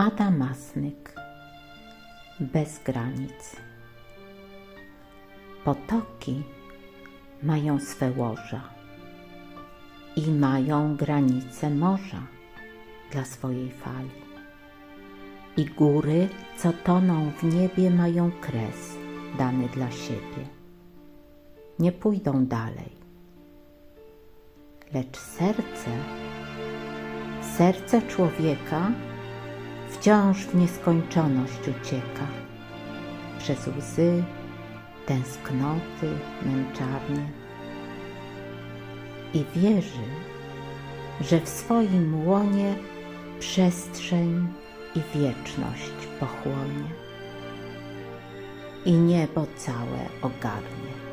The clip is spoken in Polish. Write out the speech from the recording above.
Ada Masnyk Bez granic Potoki mają swe łoża i mają granice morza dla swojej fali. I góry, co toną w niebie, mają kres dany dla siebie. Nie pójdą dalej. Lecz serce, serce człowieka wciąż w nieskończoność ucieka. Przez łzy, tęsknoty, męczarnie. I wierzy, że w swoim łonie przestrzeń i wieczność pochłonie i niebo całe ogarnie.